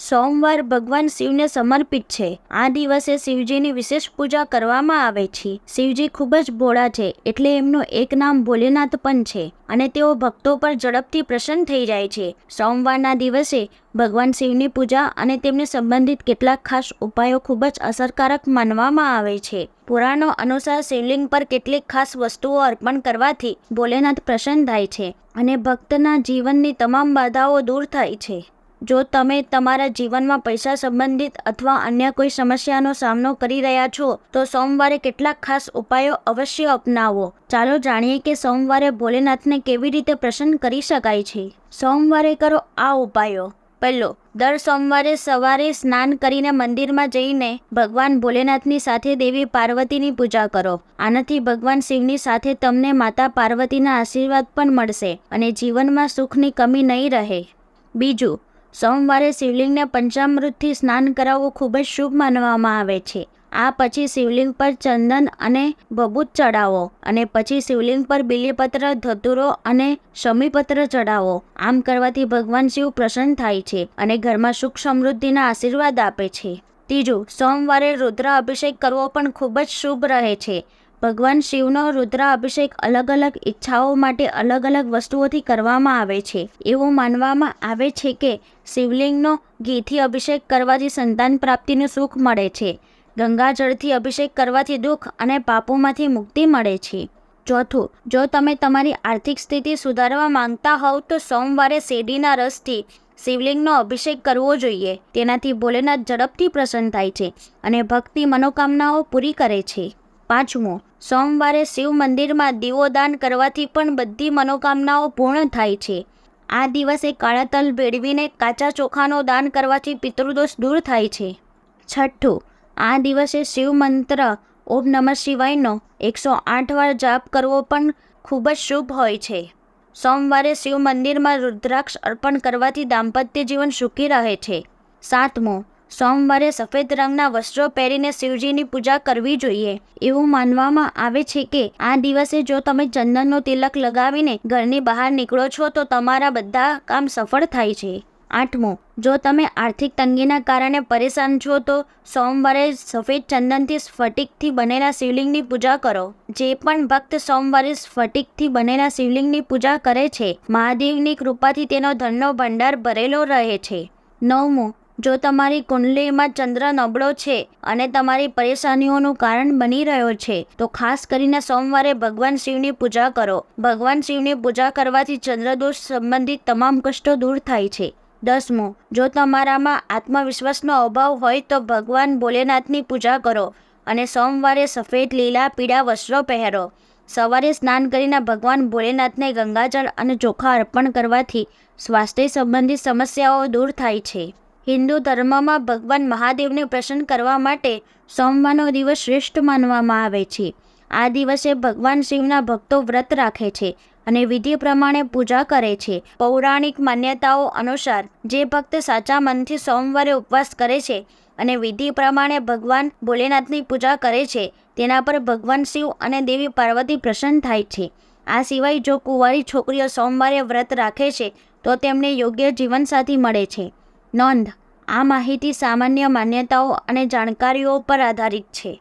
સોમવાર ભગવાન શિવને સમર્પિત છે. આ દિવસે શિવજીની વિશેષ પૂજા કરવામાં આવે છે. શિવજી ખૂબ જ ભોળા છે, એટલે એમનું એક નામ ભોલેનાથ પણ છે અને તેઓ ભક્તો પર ઝડપથી પ્રસન્ન થઈ જાય છે. સોમવારના દિવસે ભગવાન શિવની પૂજા અને તેમને સંબંધિત કેટલાક ખાસ ઉપાયો ખૂબ જ અસરકારક માનવામાં આવે છે. પુરાણો અનુસાર શિવલિંગ પર કેટલીક ખાસ વસ્તુઓ અર્પણ કરવાથી ભોલેનાથ પ્રસન્ન થાય છે અને ભક્તના જીવનની તમામ બાધાઓ દૂર થાય છે. જો તમે તમારા જીવનમાં પૈસા સંબંધિત અથવા અન્ય કોઈ સમસ્યાનો સામનો કરી રહ્યા છો, તો સોમવારે કેટલાક ખાસ ઉપાયો અવશ્ય અપનાવો. ચાલો જાણીએ કે સોમવારે ભોલેનાથને કેવી રીતે પ્રસન્ન કરી શકાય છે. સોમવારે કરો આ ઉપાયો. પહેલો, દર સોમવારે સવારે સ્નાન કરીને મંદિરમાં જઈને ભગવાન ભોલેનાથની સાથે દેવી પાર્વતીની પૂજા કરો. આનાથી ભગવાન શિવની સાથે તમને માતા પાર્વતીના આશીર્વાદ પણ મળશે અને જીવનમાં સુખની કમી નહીં રહે. બીજું સોમવારે શિવલિંગને પંચામૃતથી સ્નાન કરાવવું ખૂબ જ શુભ માનવામાં આવે છે. આ પછી શિવલિંગ પર ચંદન અને બબૂત ચડાવો અને પછી શિવલિંગ પર બીલીપત્ર, ધતુરો અને શમીપત્ર ચડાવો આમ કરવાથી ભગવાન શિવ પ્રસન્ન થાય છે અને ઘરમાં સુખ સમૃદ્ધિના આશીર્વાદ આપે છે. ત્રીજું, સોમવારે રુદ્ર અભિષેક કરવો પણ ખૂબ જ શુભ રહે છે. ભગવાન શિવનો રુદ્રાભિષેક અલગ અલગ ઈચ્છાઓ માટે અલગ અલગ વસ્તુઓથી કરવામાં આવે છે. એવું માનવામાં આવે છે કે શિવલિંગનો ઘીથી અભિષેક કરવાથી સંતાન પ્રાપ્તિનું સુખ મળે છે. ગંગાજળથી અભિષેક કરવાથી દુઃખ અને પાપોમાંથી મુક્તિ મળે છે. ચોથું, જો તમે તમારી આર્થિક સ્થિતિ સુધારવા માંગતા હોવ તો સોમવારે શેરડીના રસથી શિવલિંગનો અભિષેક કરવો જોઈએ. તેનાથી ભોલેનાથ ઝડપથી પ્રસન્ન થાય છે અને ભક્તિ મનોકામનાઓ પૂરી કરે છે. પાંચમું, સોમવારે શિવ મંદિરમાં દીવો દાન કરવાથી પણ બધી મનોકામનાઓ પૂર્ણ થાય છે. આ દિવસે કાળા તલ ભેળવીને કાચા ચોખાનો દાન કરવાથી પિતૃદોષ દૂર થાય છે. છઠ્ઠું, આ દિવસે શિવ મંત્ર, ઓમ નમઃ શિવાયનો એકસો આઠ વાર જાપ કરવો પણ ખૂબ જ શુભ હોય છે. સોમવારે શિવ મંદિરમાં રુદ્રાક્ષ અર્પણ કરવાથી દાંપત્ય જીવન સુખી રહે છે. સાતમું સોમવારે સફેદ રંગના વસ્ત્રો પહેરીને શિવજીની પૂજા કરવી જોઈએ. એવું માનવામાં આવે છે કે આ દિવસે જો તમે ચંદનનો તિલક લગાવીને ઘરની બહાર નીકળો છો, તો તમારા બધા કામ સફળ થાય છે. આઠમું, જો તમે આર્થિક તંગીના કારણે પરેશાન છો, તો સોમવારે સફેદ ચંદનથી સ્ફટિકથી બનેલા શિવલિંગની પૂજા કરો. જે પણ ભક્ત સોમવારે સ્ફટિકથી બનેલા શિવલિંગની પૂજા કરે છે, મહાદેવની કૃપાથી તેનો ધનનો ભંડાર ભરેલો રહે છે. નવમું જો તમારી કુંડલીમાં ચંદ્ર નબળો છે અને તમારી પરેશાનીઓનું કારણ બની રહ્યો છે, તો ખાસ કરીને સોમવારે ભગવાન શિવની પૂજા કરો. ભગવાન શિવની પૂજા કરવાથી ચંદ્રદોષ સંબંધિત તમામ કષ્ટો દૂર થાય છે. દસમું, જો તમારામાં આત્મવિશ્વાસનો અભાવ હોય તો ભગવાન ભોલેનાથની પૂજા કરો અને સોમવારે સફેદ લીલા પીળા વસ્ત્રો પહેરો. સવારે સ્નાન કરીને ભગવાન ભોલેનાથને ગંગાજળ અને ચોખા અર્પણ કરવાથી સ્વાસ્થ્ય સંબંધિત સમસ્યાઓ દૂર થાય છે. હિન્દુ ધર્મમાં ભગવાન મહાદેવને પ્રસન્ન કરવા માટે સોમવારનો દિવસ શ્રેષ્ઠ માનવામાં આવે છે. આ દિવસે ભગવાન શિવના ભક્તો વ્રત રાખે છે અને વિધિ પ્રમાણે પૂજા કરે છે. પૌરાણિક માન્યતાઓ અનુસાર જે ભક્ત સાચા મનથી સોમવારે ઉપવાસ કરે છે અને વિધિ પ્રમાણે ભગવાન ભોલેનાથની પૂજા કરે છે, તેના પર ભગવાન શિવ અને દેવી પાર્વતી પ્રસન્ન થાય છે. આ સિવાય જો કુંવારી છોકરીઓ સોમવારે વ્રત રાખે છે, તો તેમને યોગ્ય જીવનસાથી મળે છે. નોંધ આ માહિતી સામાન્ય માન્યતાઓ અને જાણકારીઓ પર આધારિત છે.